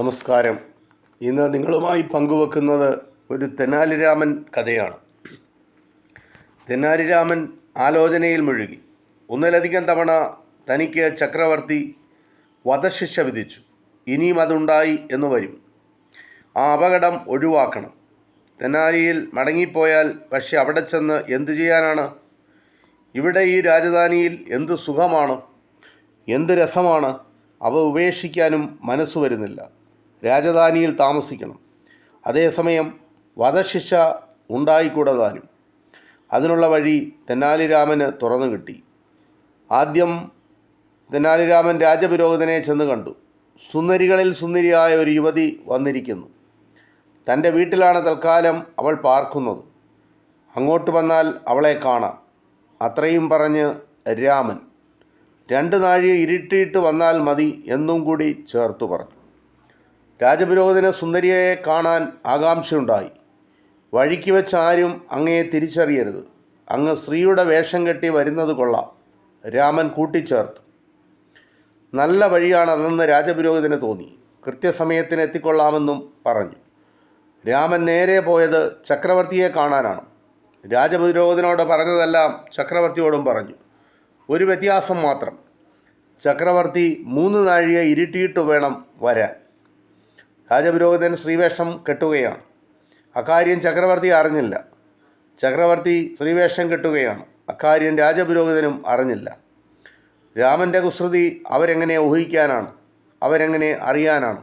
നമസ്കാരം. ഇന്ന് നിങ്ങളുമായി പങ്കുവെക്കുന്നത് ഒരു തെനാലിരാമൻ കഥയാണ്. തെനാലിരാമൻ ആലോചനയിൽ മുഴുകി. ഒന്നിലധികം തവണ തനിക്ക് ചക്രവർത്തി വധശിക്ഷ വിധിച്ചു. ഇനിയും അതുണ്ടായി എന്ന് വരും. ആ അപകടം ഒഴിവാക്കണം. തെനാലിയിൽ മടങ്ങിപ്പോയാൽ പക്ഷെ അവിടെ ചെന്ന് എന്തു ചെയ്യാനാണ്? ഇവിടെ ഈ രാജധാനിയിൽ എന്ത് സുഖമാണ്? എന്ത് രസമാണ്? അവ ഉപേക്ഷിക്കാനും മനസ്സ് വരുന്നില്ല. രാജധാനിയിൽ താമസിക്കണം. അതേസമയം വധശിക്ഷ ഉണ്ടായിക്കൂടതാനും. അതിനുള്ള വഴി തെന്നാലിരാമന് തുറന്നു കിട്ടി. ആദ്യം തെന്നാലിരാമൻ രാജപുരോഹിതനെ ചെന്ന് കണ്ടു. സുന്ദരികളിൽ സുന്ദരിയായ ഒരു യുവതി വന്നിരിക്കുന്നു. തന്റെ വീട്ടിലാണ് തൽക്കാലം അവൾ പാർക്കുന്നത്. അങ്ങോട്ട് വന്നാൽ അവളെ കാണാം. അത്രയും പറഞ്ഞ് രാമൻ രണ്ട് നാഴിക ഇരുട്ടിയിട്ട് വന്നാൽ മതി എന്നും കൂടി ചേർത്തു പറഞ്ഞു. രാജപുരോഹിതന് സുന്ദരിയെ കാണാൻ ആകാംക്ഷയുണ്ടായി. വഴിക്ക് വെച്ച് ആരും അങ്ങയെ തിരിച്ചറിയരുത്. അങ്ങ് സ്ത്രീയുടെ വേഷം കെട്ടി വരുന്നത് കൊള്ളാം. രാമൻ കൂട്ടിച്ചേർത്തു. നല്ല വഴിയാണതെന്ന് രാജപുരോഹിതന് തോന്നി. കൃത്യസമയത്തിന് എത്തിക്കൊള്ളാമെന്നും പറഞ്ഞു. രാമൻ നേരെ പോയത് ചക്രവർത്തിയെ കാണാനാണ്. രാജപുരോഹിതനോട് പറഞ്ഞതെല്ലാം ചക്രവർത്തിയോടും പറഞ്ഞു. ഒരു വ്യത്യാസം മാത്രം. ചക്രവർത്തി മൂന്ന് നാഴിക ഇരുട്ടിയിട്ട് വേണം വരാൻ. രാജപുരോഹിതൻ ശ്രീവേഷം കെട്ടുകയാണ്. അക്കാര്യം ചക്രവർത്തി അറിഞ്ഞില്ല. ചക്രവർത്തി ശ്രീവേഷം കെട്ടുകയാണ്. അക്കാര്യം രാജപുരോഹിതനും അറിഞ്ഞില്ല. രാമന്റെ കുസൃതി അവരെങ്ങനെ ഊഹിക്കാനാണ്? അവരെങ്ങനെ അറിയാനാണ്?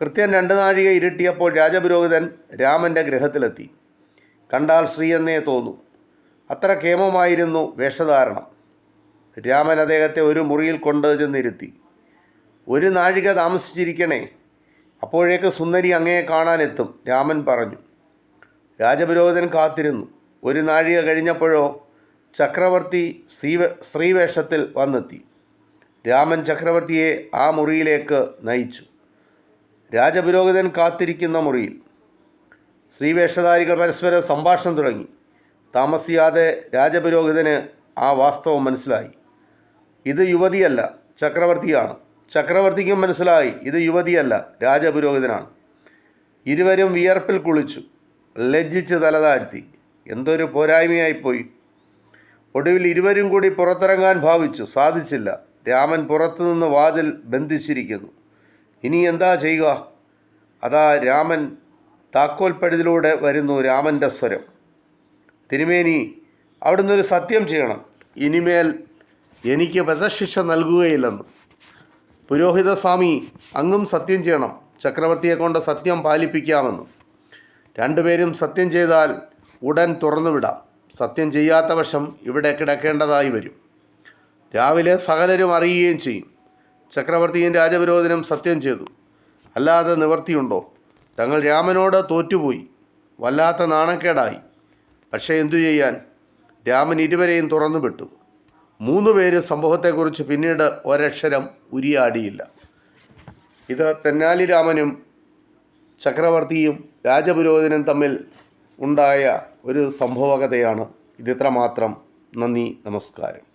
കൃത്യം രണ്ട് നാഴിക ഇരുട്ടിയപ്പോൾ രാജപുരോഹിതൻ രാമന്റെ ഗൃഹത്തിലെത്തി. കണ്ടാൽ ശ്രീയെന്നേ തോന്നൂ. അത്ര ക്ഷേമമായിരുന്നു വേഷധാരണം. രാമൻ അദ്ദേഹത്തെ ഒരു മുറിയിൽ കൊണ്ടു ചെന്നിരുത്തി ഒരു നാഴിക താമസിച്ചിരിക്കണേ. അപ്പോഴേക്ക് സുന്ദരി അങ്ങയെ കാണാനെത്തും. രാമൻ പറഞ്ഞു രാജപുരോഹിതൻ കാത്തിരുന്നു. ഒരു നാഴിക കഴിഞ്ഞപ്പോഴോ ചക്രവർത്തി സ്ത്രീവ സ്ത്രീവേഷത്തിൽ വന്നെത്തി. രാമൻ ചക്രവർത്തിയെ ആ മുറിയിലേക്ക് നയിച്ചു. രാജപുരോഹിതൻ കാത്തിരിക്കുന്ന മുറിയിൽ സ്ത്രീവേഷധാരികൾ പരസ്പരം സംഭാഷണം തുടങ്ങി. താമസിയാതെ രാജപുരോഹിതന് ആ വാസ്തവം മനസ്സിലായി. ഇത് യുവതിയല്ല ചക്രവർത്തിയാണ്. ചക്രവർത്തിക്കും മനസ്സിലായി ഇത് യുവതിയല്ല രാജപുരോഹിതനാണ്. ഇരുവരും വിയർപ്പിൽ കുളിച്ചു ലജ്ജിച്ച് തലതാഴ്ത്തി എന്തൊരു പോരായ്മയായിപ്പോയി. ഒടുവിൽ ഇരുവരും കൂടി പുറത്തിറങ്ങാൻ ഭാവിച്ചു സാധിച്ചില്ല. രാമൻ പുറത്തുനിന്ന് വാതിൽ ബന്ധിച്ചിരിക്കുന്നു. ഇനി എന്താ ചെയ്യുക? അതാ രാമൻ താക്കോൽപ്പടിതിലൂടെ വരുന്നു രാമന്റെ സ്വരം. തിരുമേനി അവിടുന്ന് ഒരു സത്യം ചെയ്യണം. ഇനിമേൽ എനിക്ക് വധശിക്ഷ നൽകുകയില്ലെന്ന്. പുരോഹിത സ്വാമി അങ്ങും സത്യം ചെയ്യണം. ചക്രവർത്തിയെ കൊണ്ട് സത്യം പാലിപ്പിക്കാമെന്ന്. രണ്ടുപേരും സത്യം ചെയ്താൽ ഉടൻ തുറന്നുവിടാം സത്യം ചെയ്യാത്ത വശം ഇവിടെ കിടക്കേണ്ടതായി വരും. രാവിലെ സകലരും അറിയുകയും ചെയ്യും. ചക്രവർത്തിയും രാജവിരോധനും സത്യം ചെയ്തു. അല്ലാതെ നിവർത്തിയുണ്ടോ തങ്ങൾ രാമനോട് തോറ്റുപോയി. വല്ലാത്ത നാണക്കേടായി. പക്ഷേ എന്തു ചെയ്യാൻ? രാമൻ ഇരുവരെയും തുറന്നു വിട്ടു. മൂന്ന് പേര് സംഭവത്തെക്കുറിച്ച് പിന്നീട് ഒരക്ഷരം ഉരിയാടിയില്ല. ഇത് തെന്നാലി രാമനും ചക്രവർത്തിയും രാജപുരോഹിതനും തമ്മിൽ ഉണ്ടായ ഒരു സംഭവകഥയാണ്. ഇതിത്ര മാത്രം നന്ദി നമസ്കാരം.